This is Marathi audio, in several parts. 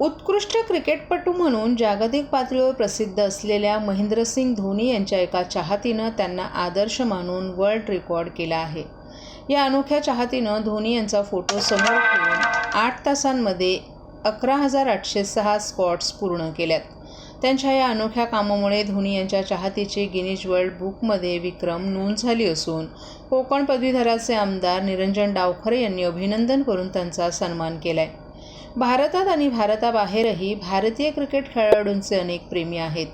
उत्कृष्ट क्रिकेटपटू म्हणून जागतिक पातळीवर प्रसिद्ध असलेल्या महेंद्रसिंग धोनी यांच्या एका चाहतीनं त्यांना आदर्श मानून वर्ल्ड रेकॉर्ड केला आहे. या अनोख्या चाहतीनं धोनी यांचा फोटो समोर ठेवून आठ तासांमध्ये अकरा हजार आठशे सहा स्पॉट्स पूर्ण केल्यात. त्यांच्या या अनोख्या कामामुळे धोनी यांच्या चाहतीची गिनीज वर्ल्ड बुकमध्ये विक्रम नोंद झाली असून कोकण पदवीधराचे आमदार निरंजन डावखरे यांनी अभिनंदन करून त्यांचा सन्मान केला आहे भारतात आणि भारताबाहेरही भारतीय क्रिकेट खेळाडूंचे अनेक प्रेमी आहेत.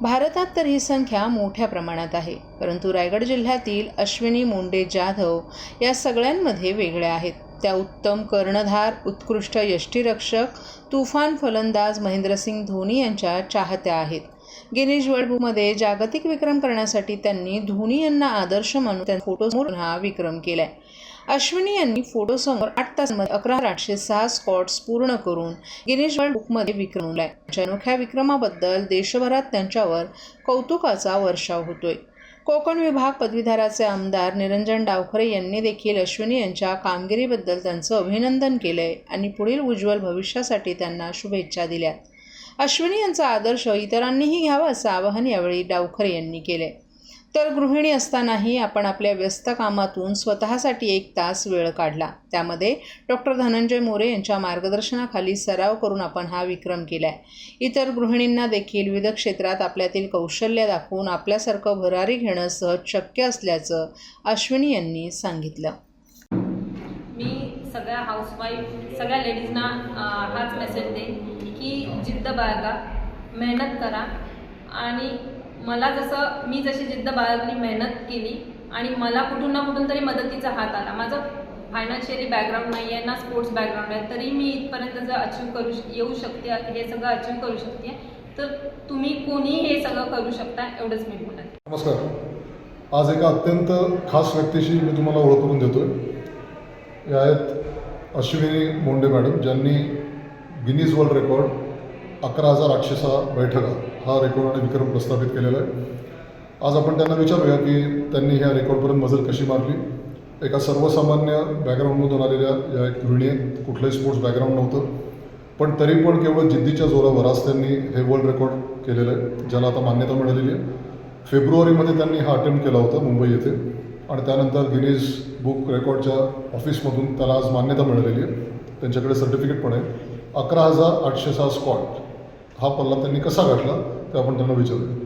भारतात तर ही संख्या मोठ्या प्रमाणात आहे. परंतु रायगड जिल्ह्यातील अश्विनी मुंडे जाधव या सगळ्यांमध्ये वेगळ्या आहेत. त्या उत्तम कर्णधार उत्कृष्ट यष्टीरक्षक तुफान फलंदाज महेंद्रसिंग धोनी यांच्या चाहत्या आहेत. गिनीज वर्ल्ड बुकमध्ये जागतिक विक्रम करण्यासाठी त्यांनी धोनी यांना आदर्श मानून त्या फोटोसमोर हा विक्रम केलाय. अश्विनी यांनी फोटोसमोर आठ तासांमध्ये अकरा हजार आठशे सहा स्पॉट्स पूर्ण करून गिनीज वर्ल्ड बुकमध्ये विक्रमलाय नोंदवलाय. त्यांच्या अनोख्या विक्रमाबद्दल देशभरात त्यांच्यावर कौतुकाचा वर्षाव होतोय. कोकण विभाग पदवीधराचे आमदार निरंजन डावखरे यांनी देखील अश्विनी यांच्या कामगिरीबद्दल त्यांचं अभिनंदन केलंय आणि पुढील उज्ज्वल भविष्यासाठी त्यांना शुभेच्छा दिल्यात. अश्विनी यांचा आदर्श इतरांनीही घ्यावा असं आवाहन यावेळी डावखरे यांनी केले. तर गृहिणी असतानाही आपण आपल्या व्यस्त कामातून स्वतःसाठी एक तास वेळ काढला. त्यामध्ये डॉक्टर धनंजय मोरे यांच्या मार्गदर्शनाखाली सराव करून आपण हा विक्रम केला आहे इतर गृहिणींना देखील विविध क्षेत्रात आपल्यातील कौशल्य दाखवून आपल्यासारखं भरारी घेणं सहज शक्य असल्याचं अश्विनी यांनी सांगितलं. सगळ्या हाऊसवाईफ सगळ्या लेडीजना हाच मेसेज देईन की जिद्द बाळगा मेहनत करा. आणि मला जसं मी जशी जिद्द बाळगली मेहनत केली आणि मला कुठून ना कुठून तरी मदतीचा हात आला. माझं फायनान्शियली बॅकग्राऊंड नाही आहे ना स्पोर्ट्स बॅकग्राऊंड आहे तरी मी इथपर्यंत जर अचीव करू येऊ शकते हे सगळं अचीव करू शकते तर तुम्ही कोणी हे सगळं करू शकता एवढंच मी बोलत नमस्कार. आज एका अत्यंत खास व्यक्तीशी मी तुम्हाला ओळख करून देतो या आहेत अश्विनी मोंडे मॅडम ज्यांनी गिनीज वर्ल्ड रेकॉर्ड अकरा हजार आठशे सहा बैठका हा रेकॉर्ड आणि विक्रम प्रस्थापित केलेला आहे. आज आपण त्यांना विचारूया की त्यांनी ह्या रेकॉर्डपर्यंत मजल कशी मारली? एका सर्वसामान्य बॅकग्राऊंडमधून आलेल्या या एक गृहिणी कुठलंही स्पोर्ट्स बॅकग्राऊंड नव्हतं. पण तरी पण केवळ जिद्दीच्या जोरावर आज त्यांनी हे वर्ल्ड रेकॉर्ड केलेलं आहे ज्याला आता मान्यता मिळालेली आहे. फेब्रुवारीमध्ये त्यांनी हा अटेम्प्ट केला होता मुंबई येथे. आणि त्यानंतर गिनीज बुक रेकॉर्डच्या ऑफिसमधून त्याला आज मान्यता मिळालेली आहे. त्यांच्याकडे सर्टिफिकेट पण आहे. अकरा हजार आठशे सहा स्कॉट हा पल्ला त्यांनी कसा गाठला ते आपण त्यांना विचारूया.